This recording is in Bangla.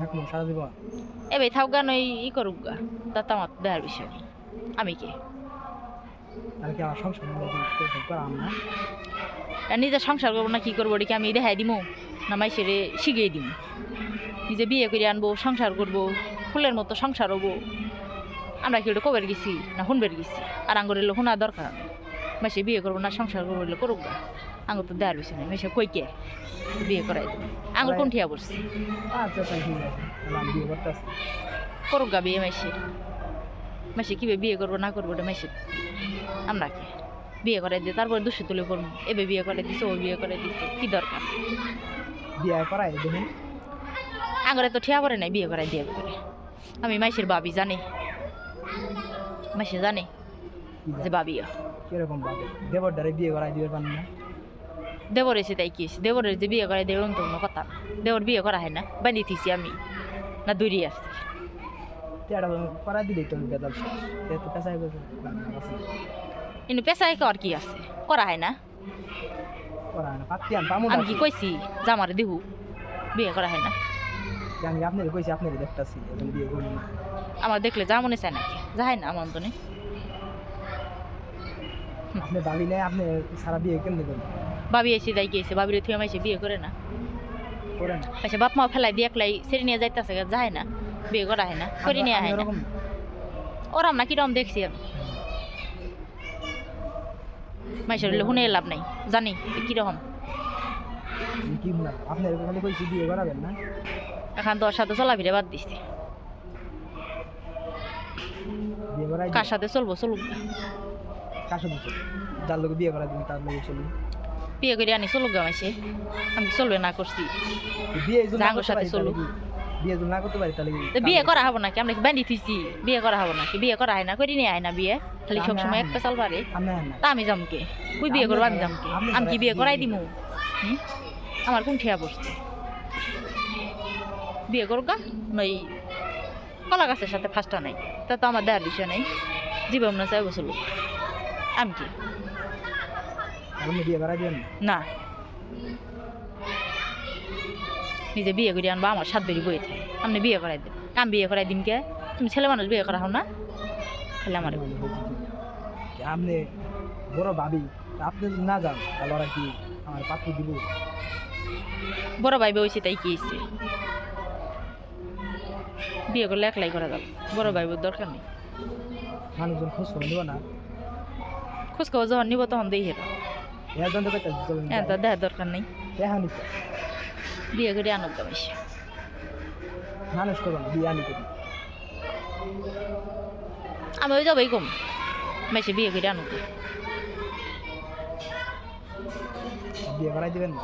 থাকব সারা জীবন। এবার থাক গান ওই ই করুক গা। তা তো আমার দেওয়ার বিষয়। আমি কে? আর কি আমার সংসার না নিজে সংসার করব না কি করব ওটা কি আমি দেখাই দিমু। না মাইসেরে শিখিয়ে দিমু। নিজে বিয়ে করে আনব সংসার করব ফুলের মতো সংসার হব। আমরা কি ওটা কবের গেছি না হুনবের গেছি? আর আঙ্গুর এলো হুনা দরকার। মাসে বিয়ে করব না সংসার করব এলো করুক গা। আঙুর তো দেওয়ার বিষয় নেই মাসে কই কে বিয়ে করাই দেবো? আঙ্গুর কোন ঠিয়া পড়ছি? আচ্ছা করুক গা বিয়ে মাসে। মাসে কীভাবে বিয়ে করব না করব ওটা মাসে আমরা কে? বিয়ে করাই দিয়ে তারপরে দুশো তুলে করব এবে বিয়ে করে দিছে ও বিয়ে করে দিছে কি দরকার? বিয়ে করাই দেখুন আঙরে তো ঠিয়া পড়ে নাই বিয়ে করাই দিয়ে করে আমি মাইসের বাবি জানি। মাইসে জানে যে বাবিও কীরকম ভাবে? দেবর দ্বারা বিয়ে করাই দিবে পারেন না? দেবর এসে তাই কি? দেবরের যে বিয়ে করাই দেবর কোনো কথা। দেবর বিয়ে করা হয় না বান্ধি থিছি আমি। না দূরে আসছি। তেটা করাই দিলেই তো বেদাল তে গেছে কিন্তু পেশায় কর কি আছে? করা হয় না। করা না পাত্তি আন পামু আমি কি কইছি? জামারে দিহু। বিয়ে করা হয় না আমি আপনার কইছি আপনার দেখতাছি এখন বিয়ে করব আমার দেখলে যা মনে চায় নাকি। যাই না আমার নেই আপনি ভাবি নাই আপনি সারা বিয়ে কেমনে করবেন বাবি এসে যাই গিয়েছে বাবির থুয়ে মাইসে বিয়ে করে না। করে না। আচ্ছা বাপ মা ফেলাই দিয়ে একলাই সেরে নিয়ে যাইতেছে যায় না বিয়ে করা হয় না করে নিয়ে হয় না। ওরম না কিরম দেখছি আমি। মাইসের শুনে লাভ নাই জানি কীরকম। কি না আপনার খালি কইছি বিয়ে করাবেন না? এখন তোর সাথে চলাফিরে বাদ দিছি। কার সাথে চলবো চলুক। কাশো যার লোক বিয়ে করাই দিন তার লোক চলুন বিয়ে করে আনি চলুক আমি চলবে না করছি? বিয়ে জাঙ্গোর সাথে চলুক। বিয়ে যদি না করতে পারি তাহলে বিয়ে করা হব নাকি? আমরা বান্ধি থুইছি? বিয়ে করা হব নাকি? বিয়ে করা হয় না করি নিয়ে হয় না বিয়ে। খালি সব সময় একটা চাল পারে তা আমি জমকে তুই বিয়ে করব আমি জমকে আপনি আমি কি বিয়ে করাই। দিমু? হুম? আমার কোন ঠিয়া বসছে বিয়ে করুক গা। নই কলা গাছের সাথে ফার্স্টটা নাই। তা তো আমার দেওয়ার বিষয় নেই। জীবন না চাই বসল দিবেন না। নিজে বিয়ে করে আনবা আমার সাত বেরি বইতে আপনি বিয়ে করাই দেন। আমি বিয়ে করাই দিন কে? তুমি ছেলে মানুষ বিয়ে করা হও না। তাহলে আমার আপনি বড় ভাবি আপনি না যান তাহলে ওরা কি আমার পাত্র দিব? বড় ভাই বইছে তাই কি বিয়ে করলে একলাই করা যাবে। বড় ভাই দরকার নেই। মানুষজন খোঁজ করে না। খোঁজ খবর যখন নিব তখন দিই হেরা হ্যাঁ তো দেখার দরকার নেই বিয়ে করে আনন্দ বেশি মানুষ করব না বিয়ে আনি করি আমি ওই যাবই কম মেসে বিয়ে করে আনন্দ বিয়ে করাই দিবেন না